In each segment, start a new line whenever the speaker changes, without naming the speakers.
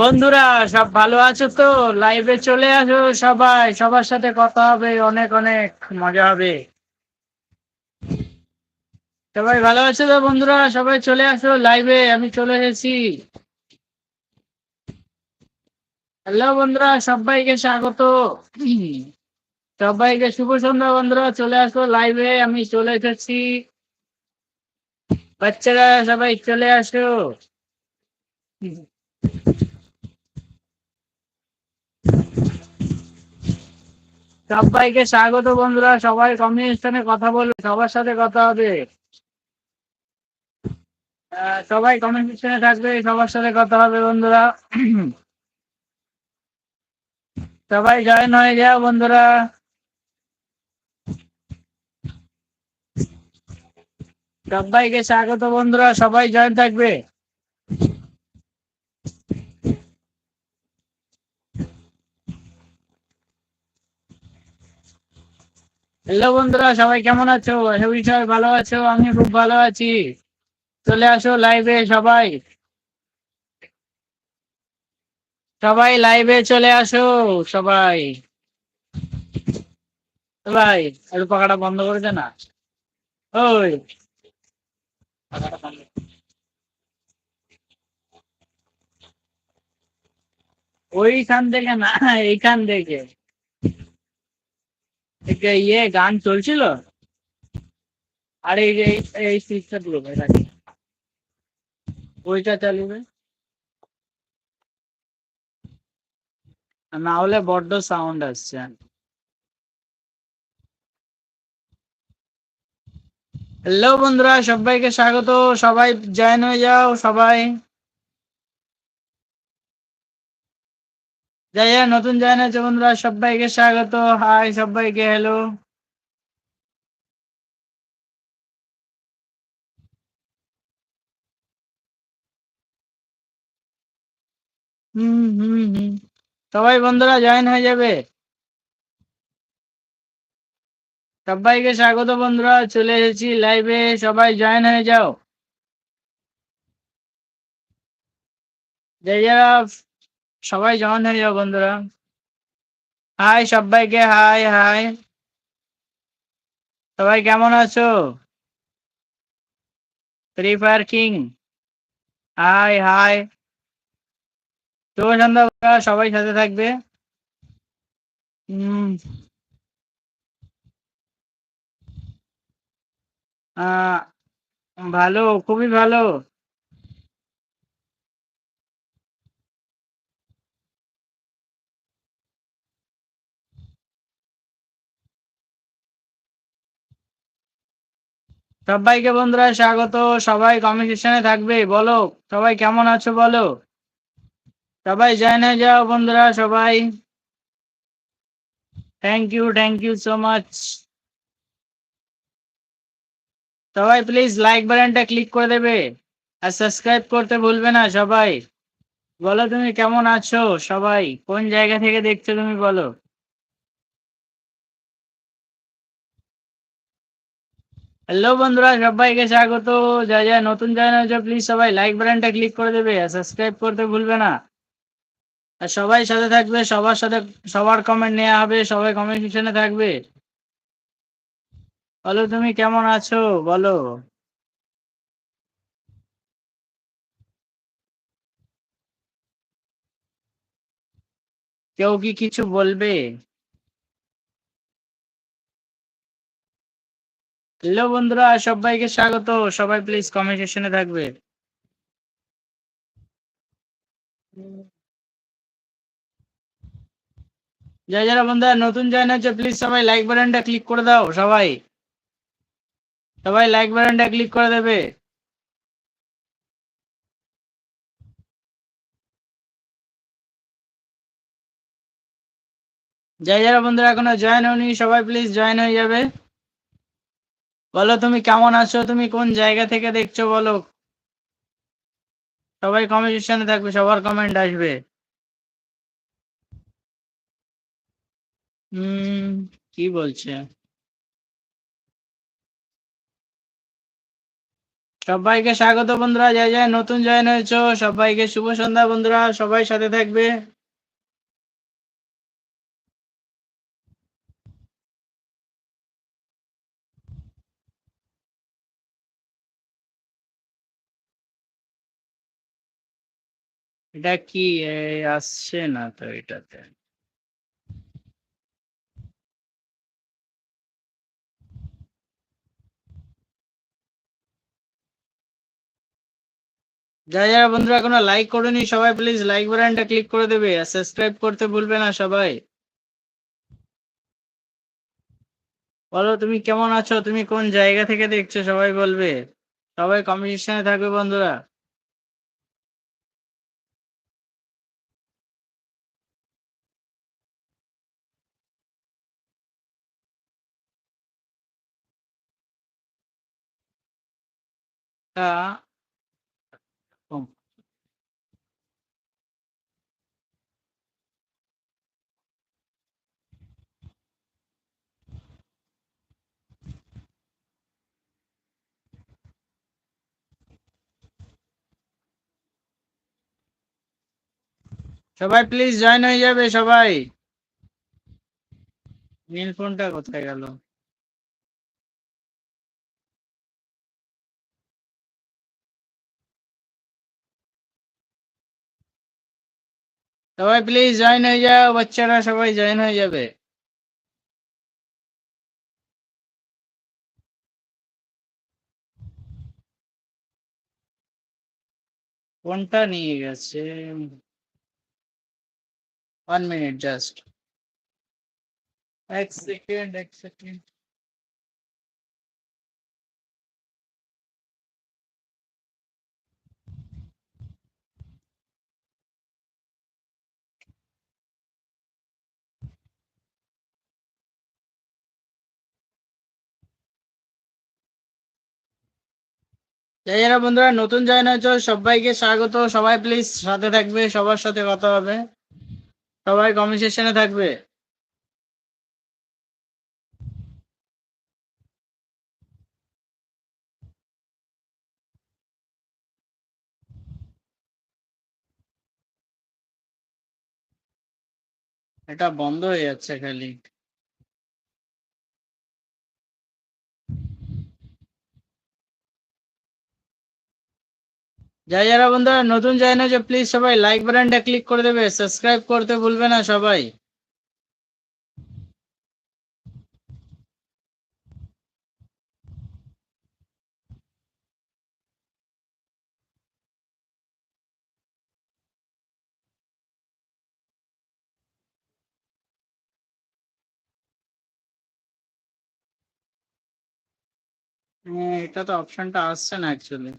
বন্ধুরা, সব ভালো আছো তো? লাইভে চলে আসো সবাই। সবার সাথে কথা হবে, অনেক অনেক মজা হবে। সবাই ভালো আছো তো বন্ধুরা? সবাই চলে আসো লাইভে আমি চলে এসেছি। হ্যালো বন্ধুরা, সবাইকে স্বাগত। সবাইকে শুভ সন্ধ্যা বন্ধুরা, চলে আসো লাইভে আমি চলে এসেছি। বাচ্চারা, সবাই চলে আসো। সবাইকে স্বাগত বন্ধুরা, সবাই কমিউনিস্টানে কথা বলবে, সবার সাথে কথা হবে। সবাই কমিউনিস্টানে থাকবে, সবার সাথে কথা হবে বন্ধুরা। সবাই জয়েন হয়ে যাও বন্ধুরা। সবাইকে স্বাগত বন্ধুরা, সবাই জয়েন থাকবে। হ্যালো বন্ধুরা, সবাই কেমন আছো? সবাই সবাই ভালো আছো আমি খুব ভালো আছি। চলে আসো লাইভে সবাই। সবাই লাইভে চলে আসো, সবাই। সবাই, একটু পাখাটা বন্ধ করেছে না? ওই। ওইখান থেকে না, এইখান থেকে। ইয়ে গান চলছিল? আর এই এই- সুইচটা পুরো রাখি। ওইটা চালিয়ে না হলে বড্ড সাউন্ড আসছে। হ্যালো বন্ধুরা, সবাইকে স্বাগত। সবাই জয়েন হয়ে যাও, সবাই। যাই নতুন জয়েন আছে বন্ধুরা, সবাইকে স্বাগত। হাই সবাইকে হ্যালো হুম হুম সবাই বন্ধুরা জয়েন হয়ে যাবে। সবাইকে স্বাগত বন্ধুরা, চলে এসেছি লাইভে সবাই জয়েন হয়ে যাও। যারা সবাই জয়েন হয়ে যাও বন্ধুরা। হাই সবাইকে হাই হাই সবাই কেমন আছো? Free fire king hi hi শুভ সন্ধ্যা সবাই সাথে থাকবে। হুম ভালো, খুবই ভালো। সবাইকে বন্ধুরা স্বাগত। সবাই কমিউনিকেশনে থাকবে। বলো, সবাই কেমন আছো বলো? সবাই জয়েন হয়ে যাও বন্ধুরা, সবাই। Thank you thank you so much সবাই প্লিজ লাইক বাটনটা ক্লিক করে দেবে। আর সাবস্ক্রাইব করতে ভুলবে না সবাই। বলো তুমি কেমন আছো সবাই? কোন জায়গা থেকে দেখছ তুমি বলো? হ্যালো বন্ধুরা, সবাইকে স্বাগত। যা যা নতুন জয়েন হয়েছে প্লিজ সবাই লাইক বাটনটা ক্লিক করে দেবে আর সাবস্ক্রাইব করতে ভুলবে না। আর সবাই সাথে থাকবে, সবার সাথে সবার কমেন্ট নেওয়া হবে, সবাই কমেন্ট সেকশনে থাকবে। বলো তুমি কেমন আছো? বলো। কেউ কি কিছু বলবে? হ্যালো বন্ধুরা, সবাইকে স্বাগত। সবাই প্লিজ কমেন্ট থাকবে। যারা যারা বন্ধুরা নতুন জয়েন হচ্ছে প্লিজ সবাই লাইক বাটনটা ক্লিক করে দাও, সবাই। সবাই লাইক বাটনটা ক্লিক করে দেবে। যাই যারা বন্ধুরা এখনও জয়েন হয়নি, সবাই প্লিজ জয়েন হয়ে যাবে। বলো তুমি কেমন আছো? তুমি কোন জায়গা থেকে দেখছ বলো? সবাই কমেন্ট সেকশনে থাকবে, সবার কমেন্ট আসবে। কি বলছে? সবাইকে স্বাগত বন্ধুরা যাই যাই নতুন জয়েন হয়েছো। সবাইকে শুভ সন্ধ্যা বন্ধুরা, সবাই সাথে থাকবে। এটা কি আসছে না তো এটাতে? যারা যারা বন্ধুরা এখনও লাইক করেনি, সবাই প্লিজ লাইক বাটনটা ক্লিক করে দেবে আর সাবস্ক্রাইব করতে ভুলবে না সবাই। বলো, তুমি কেমন আছো? তুমি কোন জায়গা থেকে দেখছ? সবাই বলবে। সবাই কম্পিটিশনে থাকবে বন্ধুরা। কম। সবাই প্লিজ জয়েন হয়ে যাবে সবাই নীল ফোনটা কোথায় গেল সবাই প্লিজ জয়েন হয়ে যাও, বাচ্চারা সবাই জয়েন হয়ে যাবে। কোনটা নিয়ে গেছে। ওয়ান মিনিট জাস্ট এক সেকেন্ড এক সেকেন্ড যাই যারা বন্ধুরা, নতুন জয়েন হয়েছো সবাইকে স্বাগত। সবাই প্লিজ সাথে থাকবে, সবার সাথে কথা হবে। সবাই কমিউনিকেশনে থাকবে। এটা বন্ধ হয়ে যাচ্ছে খালি যাই যারা বন্ধুরা, নতুন জয়েন হয়েছে প্লিজ সবাই লাইক বাটনটা ক্লিক করে দেবে সাবস্ক্রাইব করতে ভুলবে না সবাই। হ্যাঁ এটা তো অপশনটা আসছে না অ্যাকচুয়ালি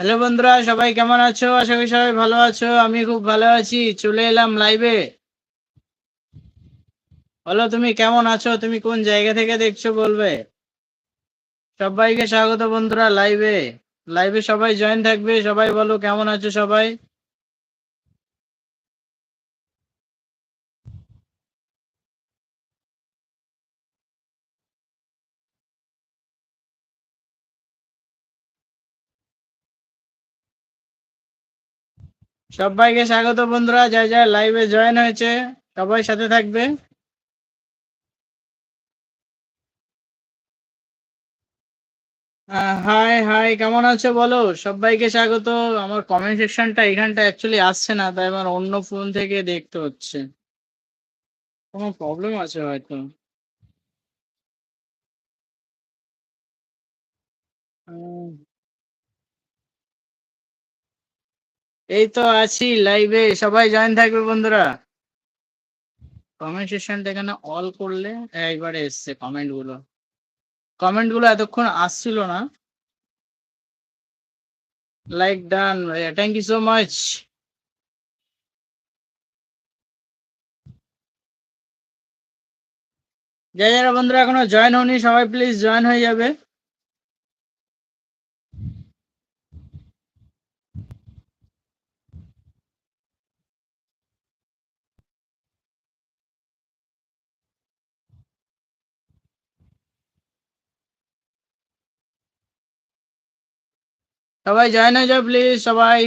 হ্যালো বন্ধুরা, সবাই কেমন আছো? আশা করি সবাই ভালো আছো। আমি খুব ভালো আছি। চলে এলাম লাইভে বলো, তুমি কেমন আছো? তুমি কোন জায়গা থেকে দেখছ বলবে? সবাইকে স্বাগত বন্ধুরা লাইভে লাইভে সবাই জয়েন থাকবে। সবাই বলো, কেমন আছো সবাই? সবাইকে স্বাগত বন্ধুরা যা যা লাইভে জয়েন হয়েছে সবাই সাথে থাকবে। হাই হাই কেমন আছো বলো? সবাইকে স্বাগত। আমার কমেন্ট সেকশনটা এখানটা অ্যাকচুয়ালি আসছে না তাই আমার অন্য ফোন থেকে দেখতে হচ্ছে। কোনো প্রবলেম আছে হয়তো। উম, এই তো আছি লাইভে সবাই জয়েন থাকবে বন্ধুরা। কমেন্ট সেকশনটা এখানে অল করলে একবারে এসছে কমেন্টগুলো। কমেন্টগুলো এতক্ষণ আসছিল না। Like done thank you so much যারা যারা বন্ধুরা এখনও জয়েন হয়নি সবাই প্লিজ জয়েন হয়ে যাবে। সবাই জয়েন হয়ে যাও প্লিজ সবাই।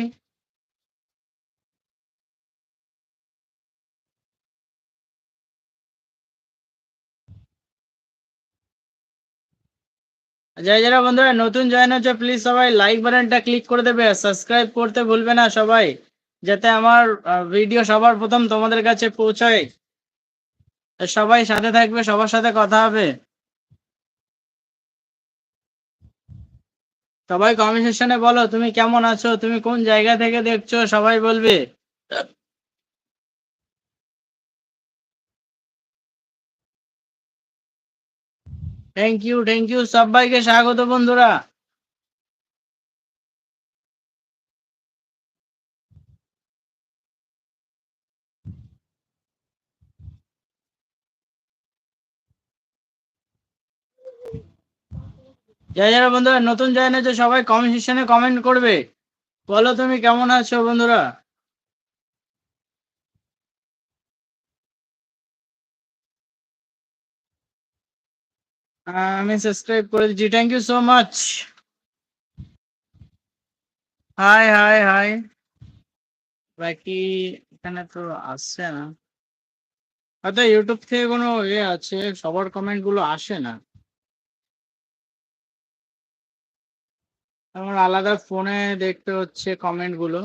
যারা যারা বন্ধুরা, নতুন জয়েন হচ্ছে প্লিজ সবাই লাইক বাটনটা ক্লিক করে দেবে সাবস্ক্রাইব করতে ভুলবে না সবাই, যাতে আমার ভিডিও সবার প্রথম তোমাদের কাছে পৌঁছায়। সবাই সাথে থাকবে, সবার সাথে কথা হবে। সবাই কমেন্ট বলো, তুমি কেমন আছো? তুমি কোন জায়গা থেকে দেখছ? সবাই বলবে। থ্যাংক ইউ থ্যাংক ইউ সবাইকে স্বাগত বন্ধুরা। যারা যারা বন্ধুরা, নতুন জয়েন হয়েছে সবাই কমেন্ট সেকশনে কমেন্ট করবে। বলো তুমি কেমন আছো বন্ধুরা? আমি সাবস্ক্রাইব করে দিচ্ছি thank you so much hi hi hi বাকি এখানে তো আসছে না। হয়তো ইউটিউব থেকে কোনো ইয়ে আছে, সবার কমেন্টগুলো আসে না। আমার আলাদা ফোনে দেখতে হচ্ছে কমেন্টগুলো।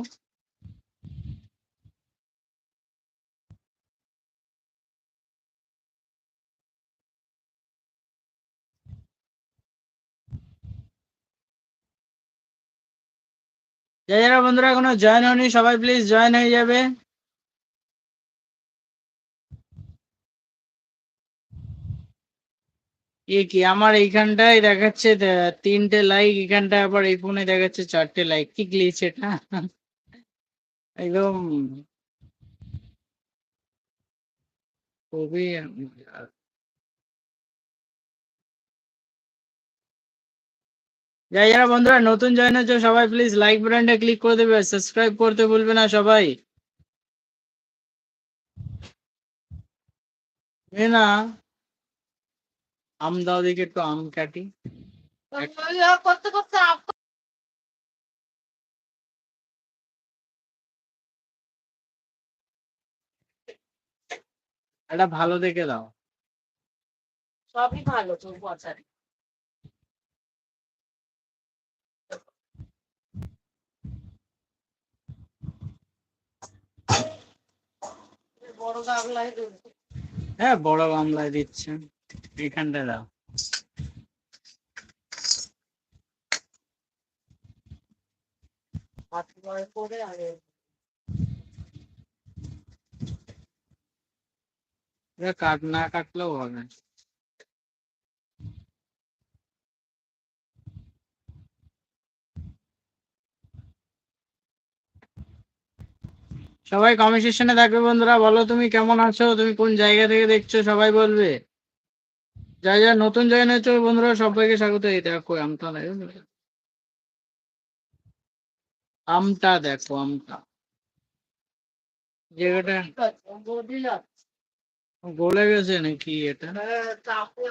যারা বন্ধুরা, এখনও জয়েন হয়নি, সবাই প্লিজ জয়েন হয়ে যাবে। কি, আমার এইখানটায় দেখাচ্ছে তিনটে লাইক এখানটায় আবার এই ফোনে দেখাচ্ছে চারটে লাইক কি গ্লিচ এটা? একদম খুবই যাই যারা বন্ধুরা, নতুন জয়েন হচ্ছে সবাই প্লিজ লাইক বাটনটা ক্লিক করে দেবে সাবস্ক্রাইব করতে ভুলবে না সবাই। না আম দাও দিকে একটু আম কাটি।
করতে করতে
এটা ভালো দেখে দাও।
সবই ভালো তো বছরে বড় গামলায়
হ্যাঁ বড় গামলায় দিচ্ছে এখানটায় দাও। কাট, না কাটলেও হবে। সবাই কমেন্ট সেকশনে থাকবে বন্ধুরা। বলো তুমি কেমন আছো? তুমি কোন জায়গা থেকে দেখছ? সবাই বলবে। যা যা নতুন জয়েন হয়েছো বন্ধুরা, সবাইকে স্বাগত। এই দেখো আমটা দেখো। আমটা দেখো, আমটা। জায়গাটা গলে গেছে নাকি এটা?
চাপে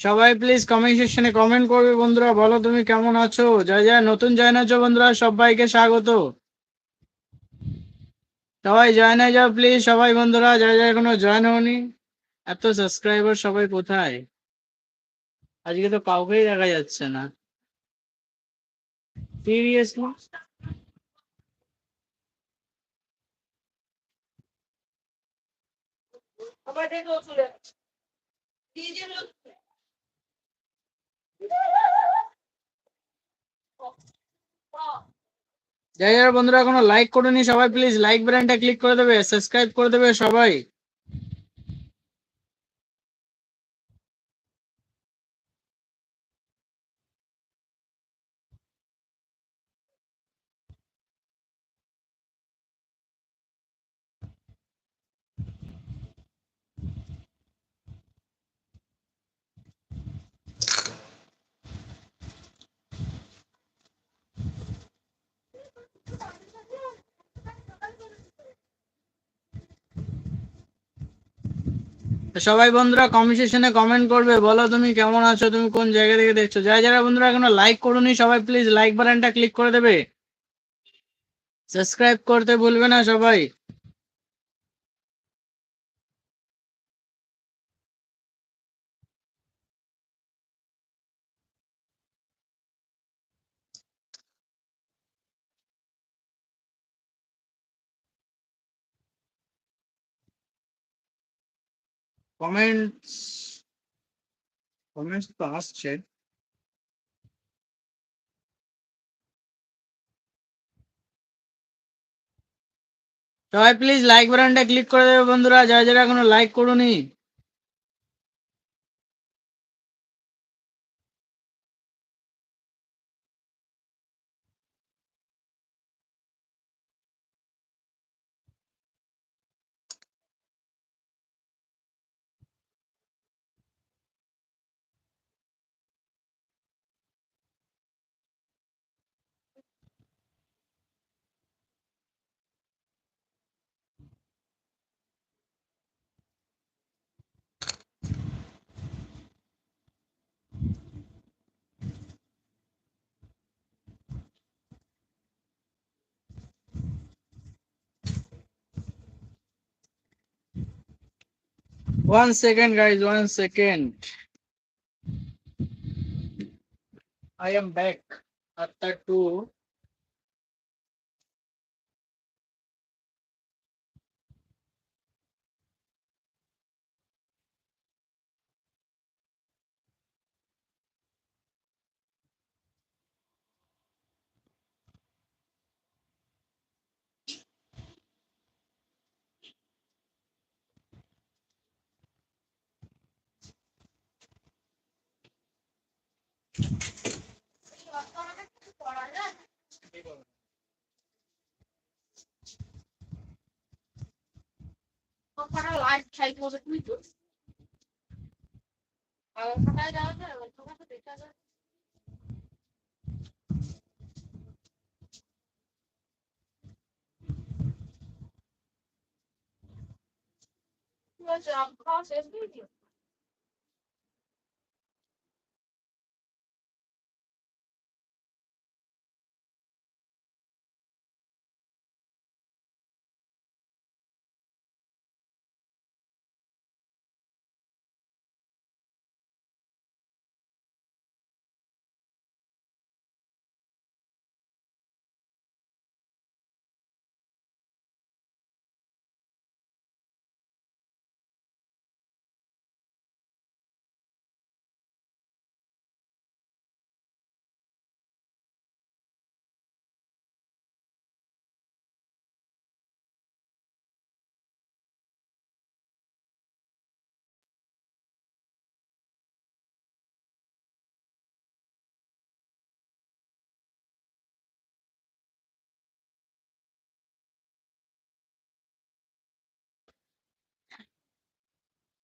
সবাই প্লিজ কমেন্ট সেকশনে কমেন্ট করবে বন্ধুরা। বলো তুমি কেমন আছো? যা যা নতুন জয়েন আছো বন্ধুরা, সবাইকে স্বাগত। সবাই জয়েন হয়ে যাও প্লিজ সবাই বন্ধুরা যা যা এখনও জয়েন হওনি। এত সাবস্ক্রাইবার সবাই কোথায়? আজকে তো কাউকেই দেখা যাচ্ছে না। সিরিয়াসলি
আবার দেখো চলে
যাই যারা বন্ধুরা, এখনও লাইক করেনি সবাই প্লিজ লাইক বাটনটা ক্লিক করে দেবে সাবস্ক্রাইব করে দেবে সবাই। সবাই বন্ধুরা কমেন্ট সেকশনে কমেন্ট করবে, বলো তুমি কেমন আছো, তুমি কোন জায়গা থেকে দেখছ? যারা যারা বন্ধুরা এখনও লাইক করোনি, সবাই প্লিজ লাইক বাটনটা ক্লিক করে দেবে। সাবস্ক্রাইব করতে ভুলবে না সবাই। কমেন্টস কমেন্টস তো আসছে সবাই প্লিজ লাইক বাটনটা ক্লিক করে দেবে বন্ধুরা। যারা যারা এখনও লাইক করুনি One second, guys. One second. I am back after two.
ওখানে লাইট খাই বসে তুই তো আর ওখানে যাওয়া যায়? ওখানে দেখা যায়? কি হয়েছে আম খাওয়া শেষ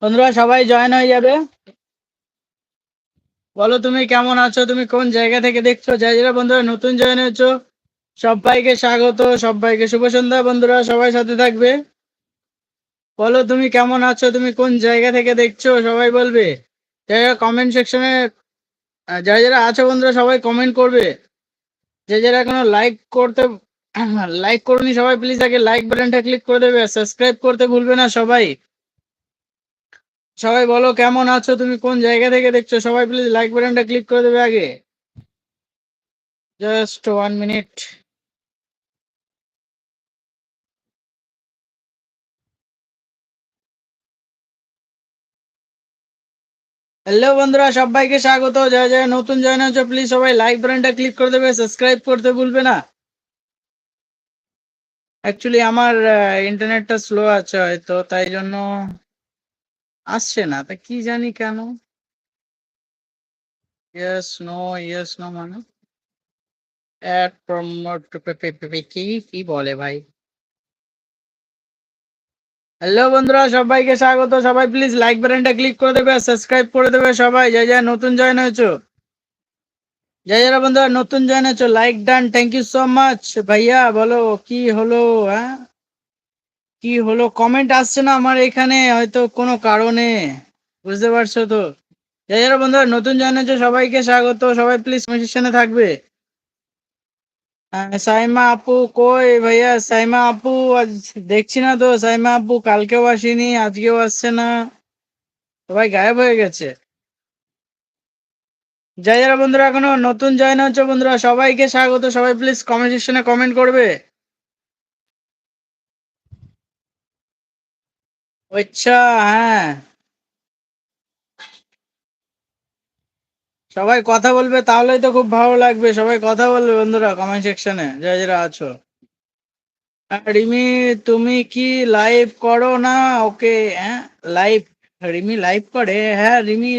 বন্ধুরা, সবাই জয়েন হয়ে যাবে। বলো তুমি কেমন আছো? তুমি কোন জায়গা থেকে দেখছ? যাই যারা বন্ধুরা, নতুন জয়েন হয়েছো। সবাইকে স্বাগত, সবাইকে শুভ সন্ধ্যা বন্ধুরা, সবাই সাথে থাকবে। বলো তুমি কেমন আছো? তুমি কোন জায়গা থেকে দেখছ? সবাই বলবে। যারা কমেন্ট সেকশনে যারা যারা আছো বন্ধুরা, সবাই কমেন্ট করবে। যে যারা এখনও লাইক করতে লাইক করুনি সবাই প্লিজ আগে লাইক বাটনটা ক্লিক করে দেবে সাবস্ক্রাইব করতে ভুলবে না সবাই। সবাই বলো, কেমন আছো? তুমি কোন জায়গা থেকে দেখছ? সবাই প্লিজ লাইক বাটনটা ক্লিক করে দেবে আগে। জাস্ট ওয়ান মিনিট হ্যালো বন্ধুরা, সবাইকে স্বাগত। যারা যারা নতুন জয়েন হচ্ছে প্লিজ সবাই লাইক বাটনটা ক্লিক করে দেবে সাবস্ক্রাইব করতে ভুলবে না। অ্যাকচুয়ালি আমার ইন্টারনেটটা স্লো আছে হয়তো, তাই জন্য আসছে না, তা কি জানি কেন? ইয়েস নো ইয়েস নো মানে? অ্যাড প্রমোট কি কি বলে ভাই? হ্যালো বন্ধুরা, সবাইকে স্বাগত। সবাই প্লিজ লাইক বাটনটা ক্লিক করে দেবে সাবস্ক্রাইব করে দেবে সবাই। যা যা নতুন জয়েন হয়েছো? যারা যারা বন্ধুরা, নতুন জয়েন হয়েছো। Like done thank you so much ভাইয়া, বলো, কি হলো হ্যাঁ? কি হলো? কমেন্ট আসছে না আমার এখানে, হয়তো কোনো কারণে। বুঝতে পারছ তো? যারা যারা বন্ধুরা, নতুন জয়েন হয়েছো সবাইকে স্বাগত। সবাই প্লিজ সেশনে থাকবে। সাইমা আপু কই ভাইয়া? সাইমা আপু, আজ দেখছি না তো। সাইমা আপু, কালকেও আসেনি, আজকেও আসছে না। সবাই গায়েব হয়ে গেছে। যাই যারা বন্ধুরা, এখনও নতুন জয়েন হচ্ছে বন্ধুরা, সবাইকে স্বাগত। সবাই প্লিজ কমেন্ট কমেন্ট করবে। আচ্ছা হ্যাঁ। সবাই কথা বলবে, তাহলেই তো খুব ভালো লাগবে। সবাই কথা বলবে বন্ধুরা কমেন্ট সেকশনে যারা যারা আছো। রিমি, তুমি কি লাইভ করো না? ওকে হ্যাঁ লাইভ রিমি লাইভ করে। হ্যাঁ রিমি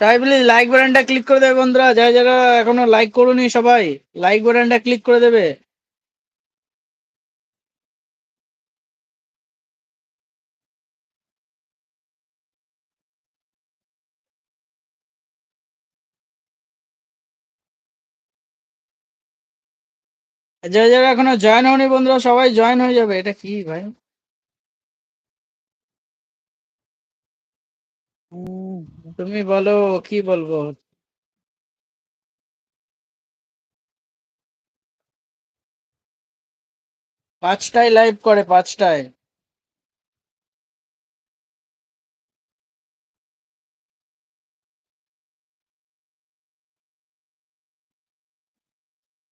সবাই প্লিজ লাইক বাটনটা ক্লিক করে দেবে বন্ধুরা। যারা যারা এখনও লাইক করুনি সবাই লাইক বাটনটা ক্লিক করে দেবে। যারা যারা এখনও জয়েন হয়নি বন্ধুরা, সবাই জয়েন হয়ে যাবে। এটা কি ভাই? তুমি বলো, কি বলব? পাঁচটায় লাইভ করে, পাঁচটায়।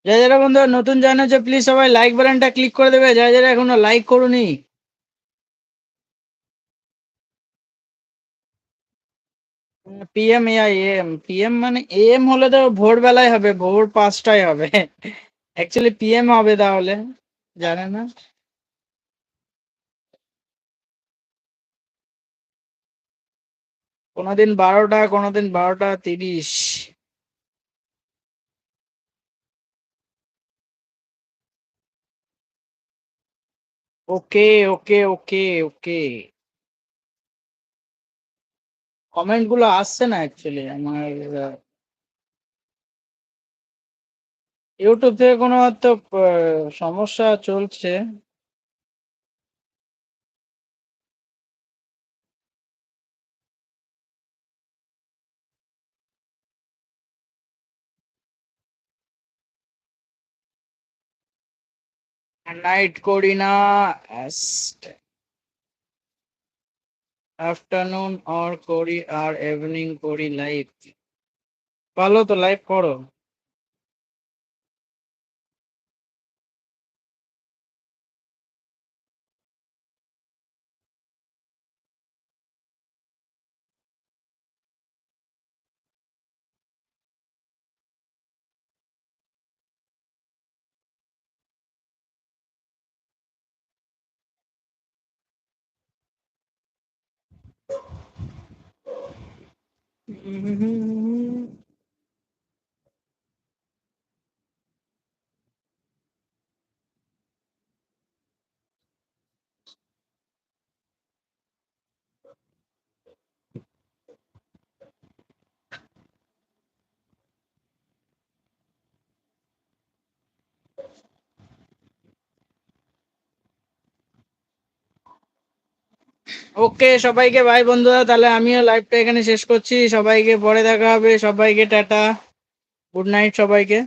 যারা যারা বন্ধুরা নতুন জয়েন হচ্ছে প্লিজ সবাই লাইক বাটনটা ক্লিক করে দেবে। যারা যারা এখনও লাইক করুনি। পিএম ইয়া এম পিএম মানে এম হলে তো ভোরবেলায় হবে, ভোর পাঁচটায় হবে। অ্যাকচুয়ালি পিএম হবে তাহলে জানে না? কোনোদিন বারোটা কোনোদিন বারোটা তিরিশ। ওকে ওকে ওকে ওকে কমেন্টগুলো আসছে না অ্যাকচুয়ালি আমার ইউটিউব থেকে কোনো তো সমস্যা চলছে। নাইট করি না আফটারনুন অর করি আর ইভিনিং করি লাইভ ভালো তো লাইভ করো। 嗯哼哼哼。ওকে, সবাইকে ভাই বন্ধুরা। তাহলে আমিও লাইভটা এখানে শেষ করছি। সবাইকে পরে দেখা হবে। সবাইকে টাটা। গুড নাইট সবাইকে।